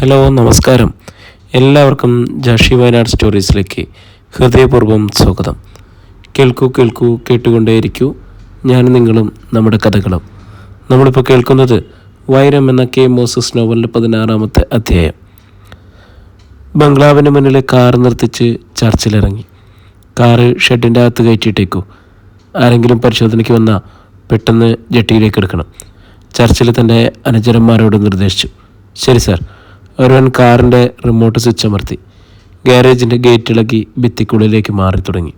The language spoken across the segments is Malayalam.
ഹലോ നമസ്കാരം. എല്ലാവർക്കും ജാഷി വയനാട് സ്റ്റോറീസിലേക്ക് ഹൃദയപൂർവം സ്വാഗതം. കേൾക്കൂ കേൾക്കൂ കേട്ടുകൊണ്ടേയിരിക്കൂ. ഞാനും നിങ്ങളും നമ്മുടെ കഥകളും. നമ്മളിപ്പോൾ കേൾക്കുന്നത് വൈരം എന്ന കെ മോസസ് നോവലിന്റെ പതിനാറാമത്തെ അധ്യായം. ബംഗ്ലാവിന് മുന്നിലെ കാർ നിർത്തിച്ച് ചർച്ചിലിറങ്ങി. കാറ് ഷെഡിന്റെ അകത്ത് കയറ്റിയിട്ടേക്കു. ആരെങ്കിലും പരിശോധനയ്ക്ക് വന്നാൽ പെട്ടെന്ന് ജെട്ടിയിലേക്ക് എടുക്കണം. ചർച്ചിൽ തന്റെ അനുചരന്മാരോട് നിർദ്ദേശിച്ചു. ശരി സാർ ഒരുവൻ കാറിന്റെ റിമോട്ട് സ്വിച്ച് അമർത്തി. ഗാരേജിന്റെ ഗേറ്റ് ഇളക്കി ഭിത്തിക്കുള്ളിലേക്ക് മാറി തുടങ്ങി.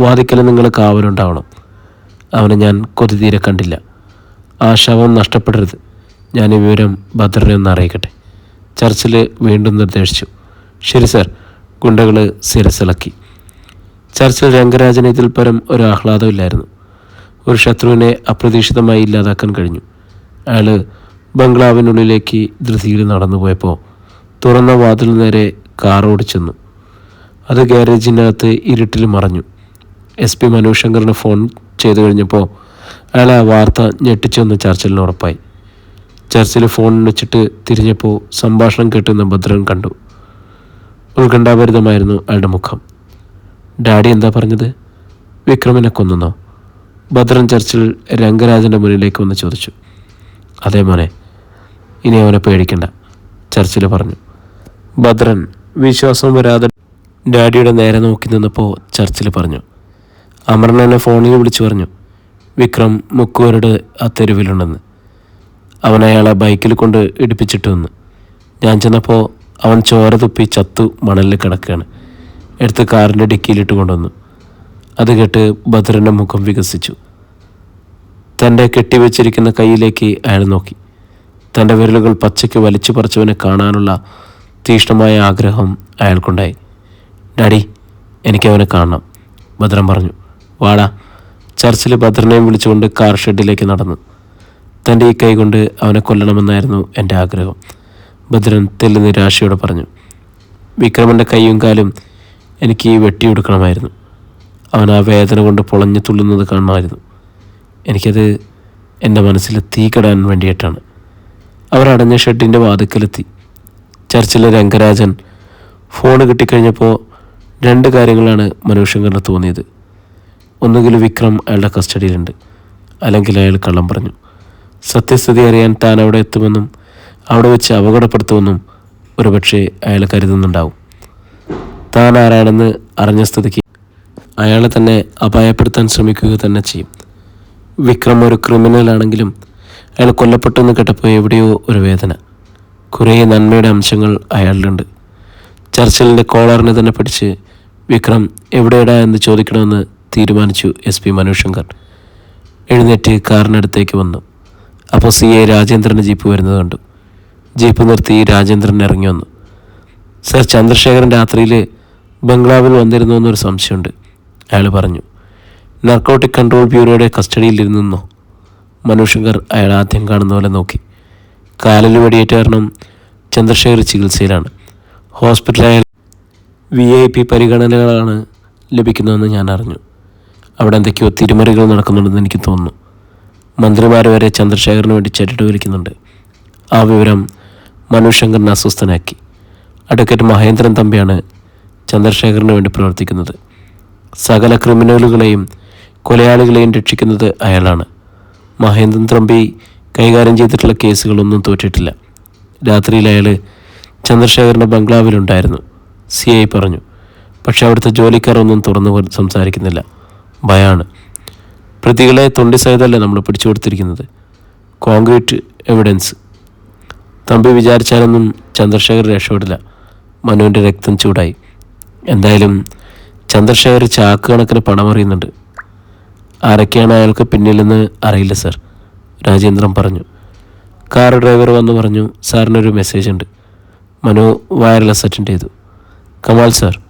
വാതിക്കൽ നിങ്ങൾ കാവലുണ്ടാവണം അവനെ ഞാൻ കൊതി തീരെ കണ്ടില്ല. ആ ശവം നഷ്ടപ്പെടരുത്. ഞാൻ ഈ വിവരം ഭദ്രനെ ഒന്ന് അറിയിക്കട്ടെ. ചർച്ചിൽ വീണ്ടും നിർദ്ദേശിച്ചു. ശരി സർ. ഗുണ്ടകൾ സിരസിളക്കി. ചർച്ചിൽ രംഗരാജന് ഇതിൽ പരം ഒരു ആഹ്ലാദമില്ലായിരുന്നു. ഒരു ശത്രുവിനെ അപ്രതീക്ഷിതമായി ഇല്ലാതാക്കാൻ കഴിഞ്ഞു. അയാൾ ബംഗ്ലാവിനുള്ളിലേക്ക് ധൃതിയിൽ നടന്നുപോയപ്പോൾ തുറന്ന വാതിൽ നേരെ കാർ ഓടിച്ചെന്നു. അത് ഗ്യാരേജിനകത്ത് ഇരുട്ടിൽ മറഞ്ഞു. എസ് പി മനുശങ്കറിന് ഫോൺ ചെയ്തു കഴിഞ്ഞപ്പോൾ അയാൾ ആ വാർത്ത ഞെട്ടിച്ചെന്ന് ചർച്ചിലിന് ഉറപ്പായി. ചർച്ചിൽ ഫോൺ വെച്ചിട്ട് തിരിഞ്ഞപ്പോൾ സംഭാഷണം കേട്ടുന്ന ഭദ്രൻ കണ്ടു. ഉത്കണ്ഠാഭരിതമായിരുന്നു അയാളുടെ മുഖം. ഡാഡി എന്താ പറഞ്ഞത്? വിക്രമിനെ കൊന്നോ ഭദ്രൻ ചർച്ചിൽ രംഗരാജന്റെ മുന്നിലേക്ക് വന്ന് ചോദിച്ചു. അതേ മോനെ ഇനി അവനെ പേടിക്കണ്ട ചർച്ചിൽ പറഞ്ഞു. ഭദ്രൻ വിശ്വാസം വരാതെ ഡാഡിയുടെ നേരെ നോക്കി നിന്നപ്പോൾ ചർച്ചിൽ പറഞ്ഞു. അമരൻ എന്നെ ഫോണിൽ വിളിച്ചു പറഞ്ഞു. വിക്രം മുക്കുവരുടെ ആ തെരുവിലുണ്ടെന്ന്. അവൻ അയാളെ ബൈക്കിൽ കൊണ്ട് ഇടിപ്പിച്ചിട്ട് വന്ന്. ഞാൻ ചെന്നപ്പോൾ അവൻ ചോര തുപ്പി ചത്തു മണലിൽ കിടക്കുകയാണ്. എടുത്ത് കാറിന്റെ ഡിക്കിയിലിട്ട് കൊണ്ടുവന്നു. അത് കേട്ട് ഭദ്രന്റെ മുഖം വികസിച്ചു. തന്റെ കെട്ടിവെച്ചിരിക്കുന്ന കൈയിലേക്ക് അയാൾ നോക്കി. തന്റെ വിരലുകൾ പച്ചയ്ക്ക് വലിച്ചു പറിച്ചവനെ കാണാനുള്ള തീഷ്ണമായ ആഗ്രഹം അയാൾക്കുണ്ടായി. ഡാഡി എനിക്ക് അവനെ കാണണം ഭദ്രൻ പറഞ്ഞു. വാടാ. ചർച്ചിൽ ഭദ്രനെയും വിളിച്ചുകൊണ്ട് കാർ ഷെഡിലേക്ക് നടന്നു. തന്റെ ഈ കൈ കൊണ്ട് അവനെ കൊല്ലണമെന്നായിരുന്നു എന്റെ ആഗ്രഹം. ഭദ്രൻ തെല്ലു നിരാശയോടെ പറഞ്ഞു. വിക്രമന്റെ കൈയും കാലും എനിക്ക് വെട്ടിയെടുക്കണമായിരുന്നു. അവൻ ആ വേദന കൊണ്ട് പൊളഞ്ഞു തുള്ളുന്നത് കാണുമായിരുന്നു എനിക്കത് എന്റെ മനസ്സിൽ തീ കെടാൻ വേണ്ടിയിട്ടാണ്. അവർ അടഞ്ഞ ഷെഡിന്റെ വാതിക്കലെത്തി. ചർച്ചിലെ രംഗരാജൻ ഫോൺ കിട്ടിക്കഴിഞ്ഞപ്പോൾ രണ്ട് കാര്യങ്ങളാണ് മനുഷ്യങ്കറിന് തോന്നിയത്. ഒന്നുകിൽ വിക്രം അയാളുടെ കസ്റ്റഡിയിലുണ്ട് അല്ലെങ്കിൽ അയാൾ കള്ളം പറഞ്ഞു. സത്യസ്ഥിതി അറിയാൻ താൻ അവിടെ എത്തുമെന്നും അവിടെ വെച്ച് അപകടപ്പെടുത്തുമെന്നും ഒരുപക്ഷെ അയാൾ കരുതുന്നുണ്ടാവും. താൻ ആരാണെന്ന് അറിഞ്ഞ സ്ഥിതിക്ക് അയാളെ തന്നെ അപായപ്പെടുത്താൻ ശ്രമിക്കുക തന്നെ ചെയ്യും. വിക്രം ഒരു ക്രിമിനൽ ആണെങ്കിലും അയാൾ കൊല്ലപ്പെട്ടെന്ന് കേട്ടപ്പോൾ എവിടെയോ ഒരു വേദന. കുറേ നന്മയുടെ അംശങ്ങൾ അയാളിലുണ്ട്. ചർച്ചിലിന്റെ കോളറിനെ തന്നെ പിടിച്ച് വിക്രം എവിടെയടാ എന്ന് ചോദിക്കണമെന്ന് തീരുമാനിച്ചു എസ് പി മനുശങ്കർ ശങ്കർ എഴുന്നേറ്റ് കാറിനടുത്തേക്ക് വന്നു. അപ്പോൾ സി എ രാജേന്ദ്രന്റെ ജീപ്പ് വരുന്നത് കണ്ടു. ജീപ്പ് നിർത്തി രാജേന്ദ്രൻ ഇറങ്ങി വന്നു. സർ ചന്ദ്രശേഖരൻ രാത്രിയിൽ ബംഗ്ലാവിൽ വന്നിരുന്നു എന്നൊരു സംശയമുണ്ട്. അയാൾ പറഞ്ഞു നർക്കോട്ടിക് കൺട്രോൾ ബ്യൂറോയുടെ കസ്റ്റഡിയിലിരുന്നോ? മനുഷ്യങ്കർ അയാൾ ആദ്യം കാണുന്ന പോലെ നോക്കി. കാലിൽ വെടിയേറ്റ കാരണം ചന്ദ്രശേഖർ ചികിത്സയിലാണ്. ഹോസ്പിറ്റലായ വി ഐ പി പരിഗണനകളാണ് ലഭിക്കുന്നതെന്ന് ഞാൻ അറിഞ്ഞു. അവിടെ എന്തൊക്കെയോ തിരുമറികൾ നടക്കുന്നുണ്ടെന്ന് എനിക്ക് തോന്നുന്നു. മന്ത്രിമാർ വരെ ചന്ദ്രശേഖറിന് വേണ്ടി ചരിട്ട് വിളിക്കുന്നുണ്ട് ആ വിവരം മനുശങ്കറിനെ അസ്വസ്ഥനാക്കി. അഡ്വക്കേറ്റ് മഹേന്ദ്രൻ തമ്പിയാണ് ചന്ദ്രശേഖറിന് വേണ്ടി പ്രവർത്തിക്കുന്നത്. സകല ക്രിമിനലുകളെയും കൊലയാളികളെയും രക്ഷിക്കുന്നത് അയാളാണ്. മഹേന്ദ്രൻ തമ്പി കൈകാര്യം ചെയ്തിട്ടുള്ള കേസുകളൊന്നും തോറ്റിട്ടില്ല. രാത്രിയിൽ അയാൾ ചന്ദ്രശേഖരന്റെ ബംഗ്ലാവിലുണ്ടായിരുന്നു. സി ഐ പറഞ്ഞു പക്ഷെ അവിടുത്തെ ജോലിക്കാരൊന്നും തുറന്നു സംസാരിക്കുന്നില്ല. ഭയാണ്. പ്രതികളെ തൊണ്ടി സഹിതല്ലേ നമ്മൾ പിടിച്ചു കൊടുത്തിരിക്കുന്നത്? Concrete evidence. തമ്പി വിചാരിച്ചാലൊന്നും ചന്ദ്രശേഖർ രക്ഷപ്പെടില്ല. മനുവിന്റെ രക്തം ചൂടായി. എന്തായാലും ചന്ദ്രശേഖർ ചാക്ക് കണക്കിന് പണം അറിയുന്നുണ്ട് ആരൊക്കെയാണ് അയാൾക്ക് പിന്നിലെന്ന് അറിയില്ല സർ. രാജേന്ദ്രൻ പറഞ്ഞു. കാർ ഡ്രൈവർ വന്ന് പറഞ്ഞു സാറിനൊരു മെസ്സേജ് ഉണ്ട് മനു വയർലെസ് അറ്റൻഡ് ചെയ്തു. Kamal sir.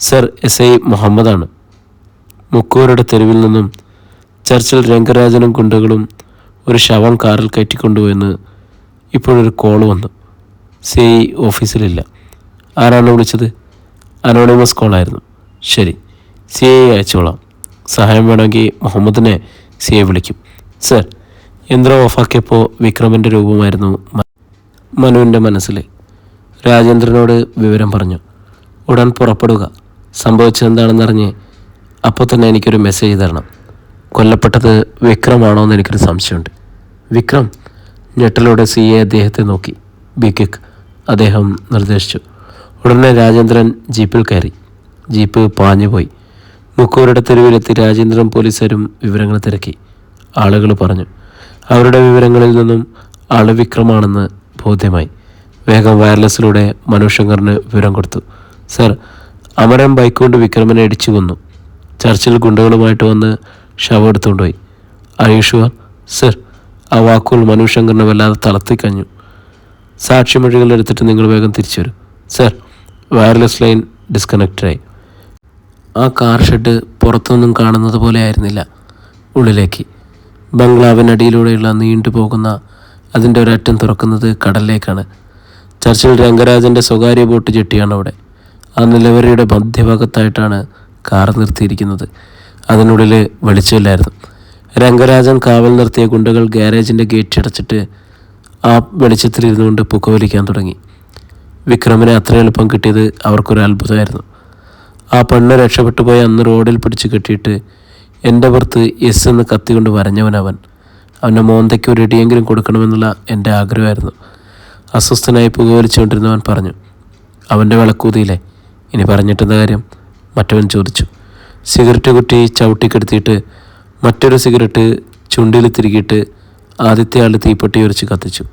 Sir S I മുഹമ്മദാണ്. മുക്കൂരുടെ തെരുവിൽ നിന്നും ചർച്ചിൽ രംഗരാജനും ഗുണ്ടകളും ഒരു ശവം കാറിൽ കയറ്റിക്കൊണ്ടുപോയെന്ന് ഇപ്പോഴൊരു കോൾ വന്നു. സി ഐ ഓഫീസിലില്ല. ആരാണ് വിളിച്ചത്? അനോണിമസ് കോളായിരുന്നു. ശരി സി ഐ അയച്ചോളാം. സഹായം വേണമെങ്കിൽ മുഹമ്മദിനെ സി ഐ വിളിക്കും. സർ യന്ത്രം ഓഫാക്കിയപ്പോൾ വിക്രമിന്റെ രൂപമായിരുന്നു മനുവിന്റെ മനസ്സിൽ രാജേന്ദ്രനോട് വിവരം പറഞ്ഞു. ഉടൻ പുറപ്പെടുക. സംഭവിച്ചതെന്താണെന്നറിഞ്ഞ് അപ്പോൾ തന്നെ എനിക്കൊരു മെസ്സേജ് തരണം. കൊല്ലപ്പെട്ടത് വിക്രമാണോ എന്ന് എനിക്കൊരു സംശയമുണ്ട്. വിക്രം ഞെട്ടലോടെ സി എ അദ്ദേഹത്തെ നോക്കി. ബി കിക്ക് അദ്ദേഹം നിർദ്ദേശിച്ചു. ഉടനെ രാജേന്ദ്രൻ ജീപ്പിൽ കയറി. ജീപ്പ് പാഞ്ഞുപോയി. മുക്കൂരുടെ തെരുവിലെത്തി രാജേന്ദ്രൻ പോലീസുകാരും വിവരങ്ങൾ തിരക്കി. ആളുകൾ പറഞ്ഞു അവരുടെ വിവരങ്ങളിൽ നിന്നും ആൾ വിക്രമാണെന്ന് ബോധ്യമായി. വേഗം വയർലെസ്സിലൂടെ മനു ശങ്കറിന് വിവരം കൊടുത്തു. സർ അമരൻ ബൈക്ക് കൊണ്ട് വിക്രമനെ ഇടിച്ചു കൊന്നു. ചർച്ചിൽ ഗുണ്ടകളുമായിട്ട് വന്ന് ശവം എടുത്തുകൊണ്ടുപോയി. അയ്യൂഷുവർ സർ ആ വാക്കുകൾ മനു ശങ്കറിനെ വല്ലാതെ തളർത്തിക്കഞ്ഞു സാക്ഷിമൊഴികൾ എടുത്തിട്ട് നിങ്ങൾ വേഗം തിരിച്ചു വരും. സർ വയർലെസ് ലൈൻ ഡിസ്കണക്റ്റഡായി. ആ കാർ ഷെഡ് പുറത്തൊന്നും കാണുന്നത് പോലെ ആയിരുന്നില്ല. ഉള്ളിലേക്ക്. ബംഗ്ലാവിനടിയിലൂടെയുള്ള നീണ്ടു പോകുന്ന അതിന്റെ ഒരറ്റം തുറക്കുന്നത് കടലിലേക്കാണ്. ചർച്ചിൽ രംഗരാജന്റെ സ്വകാര്യ ബോട്ട് ജെട്ടിയാണ് അവിടെ ആ നിലവരയുടെ മധ്യഭാഗത്തായിട്ടാണ് കാർ നിർത്തിയിരിക്കുന്നത്. അതിനുള്ളിൽ വെളിച്ചമില്ലായിരുന്നു. രംഗരാജൻ കാവൽ നിർത്തിയ ഗുണ്ടകൾ ഗാരേജിന്റെ ഗേറ്റ് അടച്ചിട്ട് ആ വെളിച്ചത്തിലിരുന്നുകൊണ്ട് പുകവലിക്കാൻ തുടങ്ങി. വിക്രമിനെ അത്ര എളുപ്പം കിട്ടിയത് അവർക്കൊരു അത്ഭുതമായിരുന്നു. ആ പെണ്ണ് രക്ഷപ്പെട്ടു പോയി അന്ന് റോഡിൽ പിടിച്ച് കെട്ടിയിട്ട് എന്റെ പുറത്ത് എസ് എന്ന് കത്തിക്കൊണ്ട് വരഞ്ഞവനവൻ. അവന്റെ മോന്തയ്ക്ക് ഒരു ഇടിയെങ്കിലും കൊടുക്കണമെന്നുള്ള എന്റെ ആഗ്രഹമായിരുന്നു. അസ്വസ്ഥനായി പുകവലിച്ചുകൊണ്ടിരുന്നവൻ പറഞ്ഞു അവന്റെ വിളക്കൂതിയില്ലേ? ഇനി പറഞ്ഞിട്ടുന്ന കാര്യം? മറ്റവൻ ചോദിച്ചു സിഗരറ്റ് കുറ്റി ചവിട്ടിക്കെടുത്തിയിട്ട് മറ്റൊരു സിഗരറ്റ് ചുണ്ടിൽ തിരികിയിട്ട് ആദ്യത്തെ ആൾ തീപ്പെട്ടി ഉരച്ച് കത്തിച്ചു.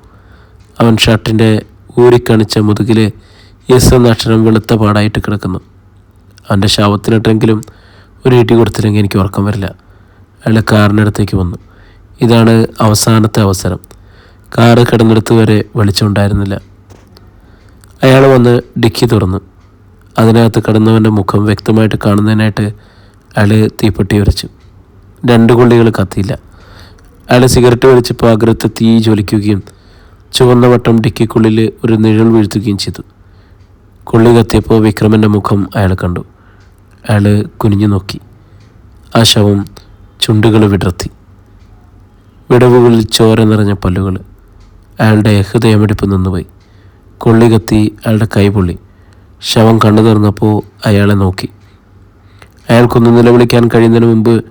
അവൻ ഷർട്ടിന്റെ ഊരിക്കണിച്ച മുതുകിലെ എസ് എന്ന അക്ഷരം വെളുത്ത പാടായിട്ട് കിടക്കുന്നു. അവന്റെ ശവത്തിനിട്ടെങ്കിലും ഒരു ഇടി കൊടുത്തില്ലെങ്കിൽ എനിക്ക് ഉറക്കം വരില്ല. അയാൾ കാറിനടുത്തേക്ക് വന്നു. ഇതാണ് അവസാനത്തെ അവസരം. കാറ് കിടന്നിടത്ത് വരെ വെളിച്ചമുണ്ടായിരുന്നില്ല. അയാൾ വന്ന് ഡിക്കി തുറന്നു. അതിനകത്ത് കിടന്നവന്റെ മുഖം വ്യക്തമായിട്ട് കാണുന്നതിനായിട്ട് അയാൾ തീപ്പെട്ടി ഉരച്ചു. രണ്ട് കൊള്ളികൾ കത്തിയില്ല. അയാൾ സിഗരറ്റ് വലിച്ചപ്പോൾ അഗ്രത്ത് തീ ജ്വലിക്കുകയും ചുവന്ന വട്ടം ഡിക്കിക്കുള്ളിൽ ഒരു നിഴൽ വീഴ്ത്തുകയും ചെയ്തു. കൊള്ളി കത്തിയപ്പോൾ വിക്രമന്റെ മുഖം അയാൾ കണ്ടു. അയാൾ കുനിഞ്ഞു നോക്കി. ആ ശവം ചുണ്ടുകൾ വിടർത്തി. വിടവുകളിൽ ചോര നിറഞ്ഞ പല്ലുകൾ അയാളുടെ ഹൃദയമിടിപ്പ് നിന്നുപോയി. കൊള്ളി കത്തി അയാളുടെ കൈ പൊള്ളി. ശവം കണ്ണു തുറന്നപ്പോൾ അയാളെ നോക്കി. അയാൾക്കൊന്ന് നിലവിളിക്കാൻ കഴിയുന്നതിന് മുമ്പ്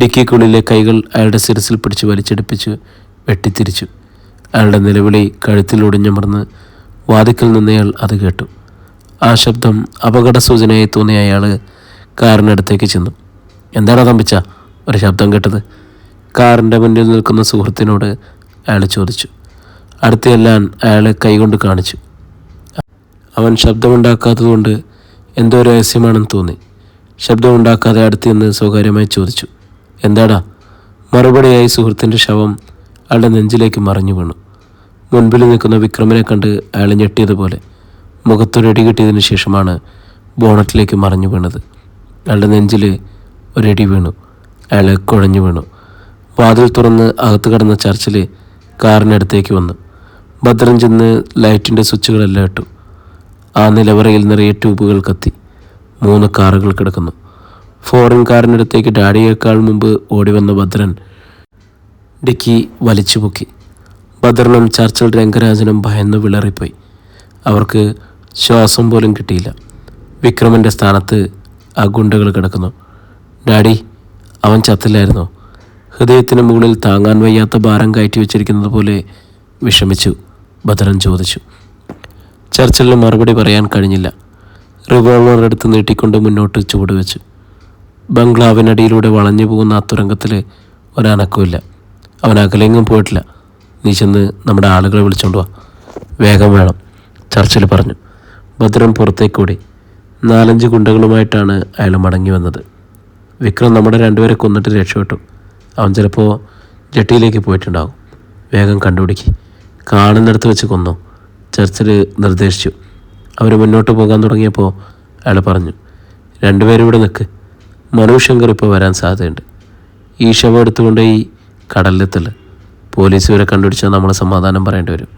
ഡിക്കിക്കുള്ളിലെ കൈകൾ അയാളുടെ സിരസിൽ പിടിച്ച് വലിച്ചെടുപ്പിച്ച് വെട്ടിത്തിരിച്ചു. അയാളുടെ നിലവിളി കഴുത്തിൽ കഴുത്തിലൊടിഞ്ഞമർന്ന് വാതിക്കൽ നിന്നയാൾ അത് കേട്ടു. ആ ശബ്ദം അപകട സൂചനയായി തോന്നിയ അയാൾ കാറിനടുത്തേക്ക് ചെന്നു. എന്താണോ തമ്പിച്ച ഒരു ശബ്ദം കേട്ടത്. കാറിന്റെ മുന്നിൽ നിൽക്കുന്ന സുഹൃത്തിനോട് അയാൾ ചോദിച്ചു. അടുത്തെല്ലാം അയാൾ കൈകൊണ്ട് കാണിച്ചു. അവൻ ശബ്ദമുണ്ടാക്കാത്തതുകൊണ്ട് എന്തോ രഹസ്യമാണെന്ന് തോന്നി. ശബ്ദമുണ്ടാക്കാതെ അടുത്ത് നിന്ന് സ്വകാര്യമായി ചോദിച്ചു. എന്താടാ? മറുപടിയായി സുഹൃത്തിന്റെ ശവം അയാളുടെ നെഞ്ചിലേക്ക് മറിഞ്ഞു വീണു. മുൻപിൽ നിൽക്കുന്ന വിക്രമിനെ കണ്ട് അയാൾ ഞെട്ടിയതുപോലെ മുഖത്തൊരടി കിട്ടിയതിന് ശേഷമാണ് ബോണറ്റിലേക്ക് മറിഞ്ഞു വീണത്. അയാളുടെ നെഞ്ചിൽ ഒരടി വീണു. അയാൾ കുഴഞ്ഞു വീണു. വാതിൽ തുറന്ന് അകത്ത് കടന്ന ചർച്ചിൽ കാറിനടുത്തേക്ക് വന്നു. ഭദ്രൻ ചെന്ന് ലൈറ്റിന്റെ സ്വിച്ചുകളെല്ലാം ഇട്ടു. ആ നിലവറയിൽ നിറയെ ട്യൂബുകൾ കത്തി. മൂന്ന് കാറുകൾ കിടക്കുന്നു. ഫോറിൻ കാറിനടുത്തേക്ക് ഡാഡിയേക്കാൾ മുമ്പ് ഓടി വന്ന ഭദ്രൻ ഡിക്കി വലിച്ചു പൊക്കി. ഭദ്രനും ചർച്ചിൽ രംഗരാജനും ഭയന്ന് വിളറിപ്പോയി. അവർക്ക് ശ്വാസം പോലും കിട്ടിയില്ല. വിക്രമന്റെ സ്ഥാനത്ത് ആ ഗുണ്ടകൾ കിടക്കുന്നു. ഡാഡി അവൻ ചത്തില്ലായിരുന്നോ? ഹൃദയത്തിന് മുകളിൽ താങ്ങാൻ വയ്യാത്ത ഭാരം കയറ്റി വെച്ചിരിക്കുന്നത് പോലെ വിഷമിച്ചു ഭദ്രൻ ചോദിച്ചു. ചർച്ചിലിന് മറുപടി പറയാൻ കഴിഞ്ഞില്ല. റിവോൾവർ എടുത്ത് നീട്ടിക്കൊണ്ട് മുന്നോട്ട് ചുവടുവെച്ചു ബംഗ്ലാവിനടിയിലൂടെ വളഞ്ഞു പോകുന്ന ആ തുരങ്കത്തിൽ ഒരനക്കമില്ല അവൻ അകലെങ്ങും പോയിട്ടില്ല. നീ ചെന്ന് നമ്മുടെ ആളുകളെ വിളിച്ചോണ്ട് വാ. വേഗം വേണം ചർച്ചിൽ പറഞ്ഞു. ഭദ്രൻ പുറത്തേക്ക് ഓടി. നാലഞ്ച് ഗുണ്ടകളുമായിട്ടാണ് അയാൾ മടങ്ങി വന്നത്. വിക്രം നമ്മുടെ രണ്ടുപേരെ കൊന്നിട്ട് രക്ഷപ്പെട്ടു. അവൻ ചിലപ്പോൾ ജട്ടിയിലേക്ക് പോയിട്ടുണ്ടാകും. വേഗം കണ്ടുപിടിക്ക്. കാണുന്നിടത്ത് വെച്ച് കൊന്നു ചർച്ചിൽ നിർദ്ദേശിച്ചു. അവർ മുന്നോട്ട് പോകാൻ തുടങ്ങിയപ്പോൾ അയാൾ പറഞ്ഞു രണ്ടുപേരും ഇവിടെ നിൽക്ക് മനു ശങ്കർ ഇപ്പോൾ വരാൻ സാധ്യതയുണ്ട്. ഈ ശവം എടുത്തുകൊണ്ട് ഈ കടലിലെത്തൽ. പോലീസ് ഇവരെ കണ്ടുപിടിച്ചാൽ നമ്മൾ സമാധാനം പറയേണ്ടി വരും.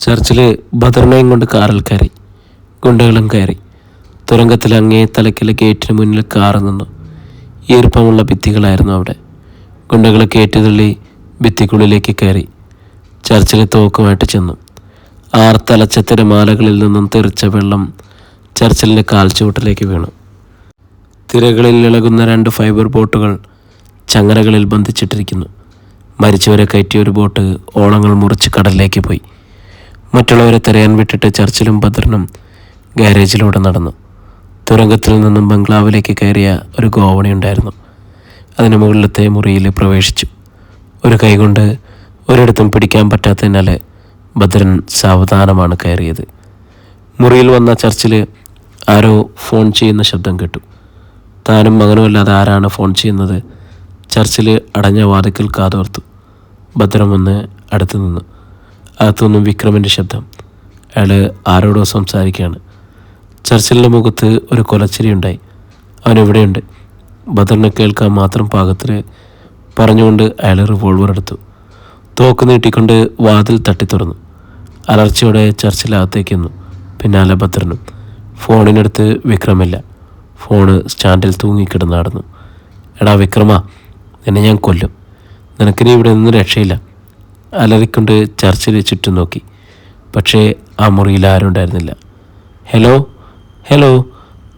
ചർച്ചിൽ ഭദ്രനെയും കൊണ്ട് കാറിൽ കയറി ഗുണ്ടകളും കയറി. തുരങ്കത്തിൽ അങ്ങേ തലക്കിലെ ഗേറ്റിന് മുന്നിൽ കാറ് നിന്നു ഈർപ്പമുള്ള ഭിത്തികളായിരുന്നു അവിടെ. ഗുണ്ടകളെ കയറ്റിതള്ളി ഭിത്തിക്കുള്ളിലേക്ക് കയറി. ചർച്ചിലെ തോക്കുമായിട്ട് ചെന്നു. ആർത്തലച്ച തിരമാലകളിൽ നിന്നും തെറിച്ച വെള്ളം ചർച്ചിലിന്റെ കാൽച്ചുവട്ടിലേക്ക് വീണു. തിരകളിൽ ഇളകുന്ന രണ്ട് ഫൈബർ ബോട്ടുകൾ ചങ്ങരകളിൽ ബന്ധിച്ചിട്ടിരിക്കുന്നു. മരിച്ചവരെ കയറ്റിയ ഒരു ബോട്ട് ഓളങ്ങൾ മുറിച്ച് കടലിലേക്ക് പോയി. മറ്റുള്ളവരെ തിരയാൻ വിട്ടിട്ട് ചർച്ചിലും ഭദ്രനും ഗാരേജിലൂടെ നടന്നു. തുരങ്കത്തിൽ നിന്നും ബംഗ്ലാവിലേക്ക് കയറിയ ഒരു ഗോവണിയുണ്ടായിരുന്നു. അതിന് മുകളിലത്തെ മുറിയിൽ പ്രവേശിച്ചു. ഒരു കൈകൊണ്ട് ഒരിടത്തും പിടിക്കാൻ പറ്റാത്തതിനാൽ ഭദ്രൻ സാവധാനമാണ് കയറിയത്. മുറിയിൽ വന്ന ചർച്ചിൽ ആരോ ഫോൺ ചെയ്യുന്ന ശബ്ദം കേട്ടു. താനും മകനും അല്ലാതെ ആരാണ് ഫോൺ ചെയ്യുന്നത്? ചർച്ചിൽ അടഞ്ഞ വാതിക്കൽ കാതോർത്തു. ഭദ്രം ഒന്ന് അടുത്ത് നിന്നു. അകത്തുനിന്നും വിക്രമിന്റെ ശബ്ദം. അയാൾ ആരോടോ സംസാരിക്കുകയാണ്. ചർച്ചിലിന്റെ മുഖത്ത് ഒരു കൊലച്ചിരി ഉണ്ടായി. അവൻ എവിടെയുണ്ട്? ഭദ്രനെ കേൾക്കാൻ മാത്രം പാകത്തിൽ പറഞ്ഞുകൊണ്ട് അയാൾ റിവോൾവർ എടുത്തു. തോക്ക് നീട്ടിക്കൊണ്ട് വാതിൽ തട്ടി തുറന്നു അലർച്ചയോടെ ചർച്ചിലകത്തേക്ക് വന്നു പിന്നാലെ ഭദ്രനും ഫോണിനടുത്ത് വിക്രമില്ല. ഫോണ് സ്റ്റാൻഡിൽ തൂങ്ങിക്കിടന്ന് നടന്നു എടാ വിക്രമ എന്നെ ഞാൻ കൊല്ലും. നിനക്കിനി ഇവിടെ നിന്ന് രക്ഷയില്ല. അലറിക്കൊണ്ട് ചർച്ചിൽ ചുറ്റും നോക്കി. പക്ഷേ ആ മുറിയിൽ ആരും ഉണ്ടായിരുന്നില്ല. ഹലോ? ഹലോ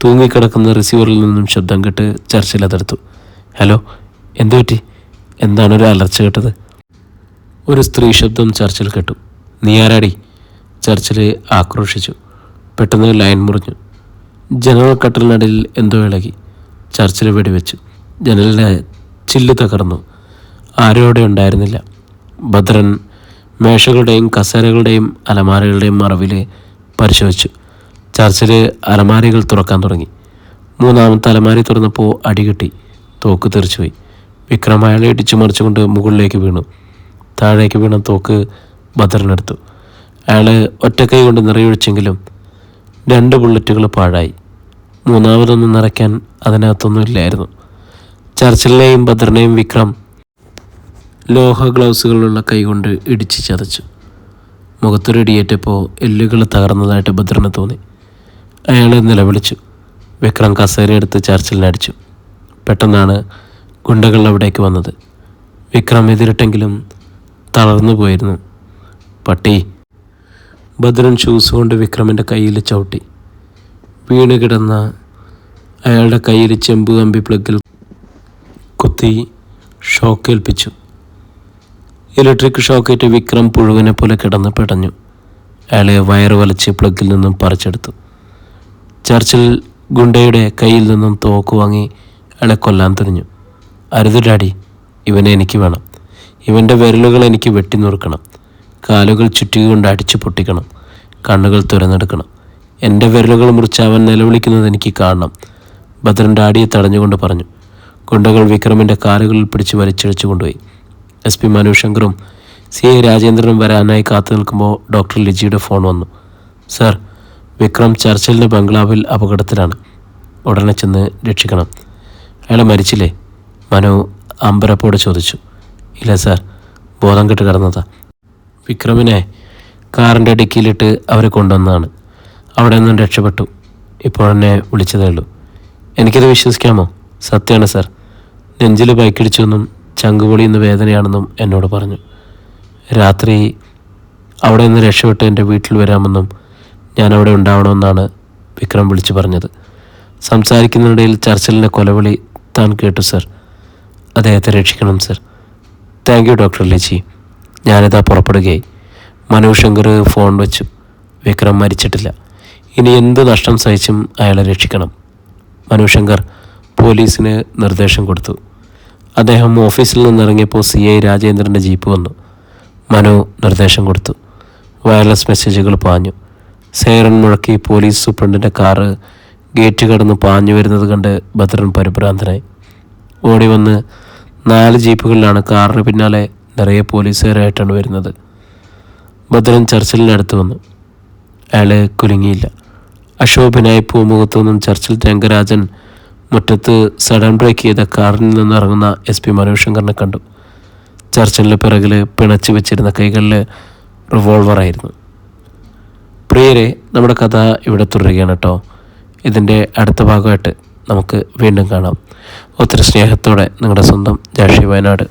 തൂങ്ങിക്കിടക്കുന്ന റിസീവറിൽ നിന്നും ശബ്ദം കേട്ട് ചർച്ചിൽ അതെടുത്തു ഹലോ എന്തു പറ്റി? എന്താണ് ഒരു അലർച്ച കേട്ടത്? ഒരു സ്ത്രീ ശബ്ദം ചർച്ചിൽ കേട്ടു. നീ ആരാടി? ചർച്ചിൽ ആക്രോശിച്ചു. പെട്ടെന്ന് ലൈൻ മുറിഞ്ഞു. ജനറൽ കട്ടലിനടിയിൽ എന്തോ ഇളകി. ചർച്ചിൽ വെടിവെച്ചു. ജനലിന്റെ ചില്ല് തകർന്നു. ആരും അവിടെ ഉണ്ടായിരുന്നില്ല. ഭദ്രൻ മേശകളുടെയും കസേരകളുടെയും അലമാരകളുടെയും മറവിൽ പരിശോധിച്ചു. ചർച്ചിൽ അലമാരികൾ തുറക്കാൻ തുടങ്ങി. മൂന്നാമത്തെ അലമാരി തുറന്നപ്പോൾ അടികിട്ടി തോക്ക് തെറിച്ചുപോയി. വിക്രം അയാളെ ഇടിച്ചു മറിച്ചുകൊണ്ട് മുകളിലേക്ക് വീണു. താഴേക്ക് വീണ തോക്ക് ഭദ്രനെടുത്തു അയാൾ ഒറ്റക്കൈ കൊണ്ട് നിറയൊഴിച്ചെങ്കിലും രണ്ട് ബുള്ളറ്റുകൾ പാഴായി. മൂന്നാമതൊന്നും നിറയ്ക്കാൻ അതിനകത്തൊന്നും ഇല്ലായിരുന്നു. ചർച്ചിലിനെയും ഭദ്രനെയും വിക്രം ലോഹ ഗ്ലൗസുകളുള്ള കൈകൊണ്ട് ഇടിച്ച് ചതച്ചു. മുഖത്തൊരു ഇടിയേറ്റപ്പോൾ എല്ലുകൾ തകർന്നതായിട്ട് ബദറിന് തോന്നി. അയാൾ നിലവിളിച്ചു വിക്രം കസേരയെടുത്ത് ചർച്ചിലിനടിച്ചു പെട്ടെന്നാണ് ഗുണ്ടകൾ അവിടേക്ക് വന്നത്. വിക്രം എതിരിട്ടെങ്കിലും തളർന്നു പോയിരുന്നു. പട്ടി. ഭദ്രൻ ഷൂസ് കൊണ്ട് വിക്രമിന്റെ കയ്യിൽ ചവിട്ടി. വീണ് കിടന്ന അയാളുടെ കയ്യിൽ ചെമ്പ് കമ്പി പ്ലഗിൽ കുത്തി ഷോക്കേൽപ്പിച്ചു ഇലക്ട്രിക് ഷോക്കേറ്റ് വിക്രം പുഴുവിനെ പോലെ കിടന്ന് പിടഞ്ഞു. അയാളെ വയറ് വലിച്ച് പ്ലഗിൽ നിന്നും പറിച്ചെടുത്തു. ചർച്ചിൽ ഗുണ്ടയുടെ കയ്യിൽ നിന്നും തോക്ക് വാങ്ങി അയാളെ കൊല്ലാൻ തുനിഞ്ഞു അരുത് ഡാഡി ഇവനെ എനിക്ക് വേണം. ഇവന്റെ വിരലുകൾ എനിക്ക് വെട്ടി നുറുക്കണം. കാലുകൾ ചുറ്റിക കൊണ്ട് അടിച്ചു പൊട്ടിക്കണം. കണ്ണുകൾ തുരന്നെടുക്കണം. എന്റെ വിരലുകൾ മുറിച്ച് അവൻ നിലവിളിക്കുന്നത് എനിക്ക് കാണണം. ഭദ്രൻ ഡാഡിയെ തടഞ്ഞുകൊണ്ട് പറഞ്ഞു. ഗുണ്ടകൾ വിക്രമിന്റെ കാലുകളിൽ പിടിച്ച് വലിച്ചിഴച്ചു കൊണ്ടുപോയി. എസ് പി മനുശങ്കറും സി എ രാജേന്ദ്രനും വരാനായി കാത്തു നിൽക്കുമ്പോൾ ഡോക്ടർ ലിജിയുടെ ഫോൺ വന്നു. സർ വിക്രം ചർച്ചിലിന്റെ ബംഗ്ലാവിൽ അപകടത്തിലാണ്. ഉടനെ ചെന്ന് രക്ഷിക്കണം. അയാൾ മരിച്ചില്ലേ? മനു അമ്പരപ്പോടെ ചോദിച്ചു. ഇല്ല സാർ. ബോധം കെട്ട് കിടന്നതാ. വിക്രമിനെ കാറിന്റെ ഡിക്കിയിലിട്ട് അവരെ കൊണ്ടുവന്നതാണ്. അവിടെ നിന്നും രക്ഷപ്പെട്ടു. ഇപ്പോൾ എന്നെ വിളിച്ചതേ ഉള്ളൂ. എനിക്കത് വിശ്വസിക്കാമോ? സത്യമാണ് സാർ. നെഞ്ചിൽ ബൈക്കിടിച്ചെന്നും എന്ന് വേദനയാണെന്നും എന്നോട് പറഞ്ഞു. രാത്രി അവിടെ നിന്ന് രക്ഷപ്പെട്ട് എന്റെ വീട്ടിൽ വരാമെന്നും ഞാൻ അവിടെ ഉണ്ടാവണമെന്നാണ് വിക്രം വിളിച്ചു പറഞ്ഞത്. സംസാരിക്കുന്നതിനിടയിൽ ചർച്ചിലിന്റെ കൊലവിളി താൻ കേട്ടു സർ. അദ്ദേഹത്തെ രക്ഷിക്കണം sir. Thank you doctor Laji. ഞാനിതാ പുറപ്പെടുകയായി. മനു ശങ്കർ ഫോൺ വെച്ചു. വിക്രം മരിച്ചിട്ടില്ല. ഇനി എന്ത് നഷ്ടം സഹിച്ചും അയാളെ രക്ഷിക്കണം. മനു ശങ്കർ പോലീസിന് നിർദ്ദേശം കൊടുത്തു. അദ്ദേഹം ഓഫീസിൽ നിന്നിറങ്ങിയപ്പോൾ സി ഐ രാജേന്ദ്രന്റെ ജീപ്പ് വന്നു. മനു നിർദ്ദേശം കൊടുത്തു. വയർലെസ് മെസ്സേജുകൾ പാഞ്ഞു. സേറൻ മുഴക്കി പോലീസ് സൂപ്രണ്ടിന്റെ കാറ് ഗേറ്റ് കടന്ന് പാഞ്ഞു വരുന്നത് കണ്ട് ഭദ്രൻ പരിഭ്രാന്തനായി. ഓടി വന്ന് നാല് ജീപ്പുകളിലാണ് കാറിന് പിന്നാലെ നിറയെ പോലീസുകാരായിട്ടാണ് വരുന്നത്. ഭദ്രൻ ചർച്ചിലിനടുത്ത് വന്നു. അയാൾ കുലുങ്ങിയില്ല. അശോഭിനായി പൂമുഖത്തു നിന്നും ചർച്ചിൽ രംഗരാജൻ മുറ്റത്ത് സഡൻ ബ്രേക്ക് ചെയ്ത കാറിൽ നിന്ന് ഇറങ്ങുന്ന എസ് പി മനോജ് കണ്ടു. ചർച്ചിലിന്റെ പിറകിൽ പിണച്ചു വെച്ചിരുന്ന കൈകളിൽ റിവോൾവറായിരുന്നു. പ്രിയരെ നമ്മുടെ കഥ ഇവിടെ തുടരുകയാണ് കേട്ടോ ഇതിന്റെ അടുത്ത ഭാഗമായിട്ട് നമുക്ക് വീണ്ടും കാണാം. ഒത്തിരി സ്നേഹത്തോടെ നിങ്ങളുടെ സ്വന്തം ജാഷി വയനാട്.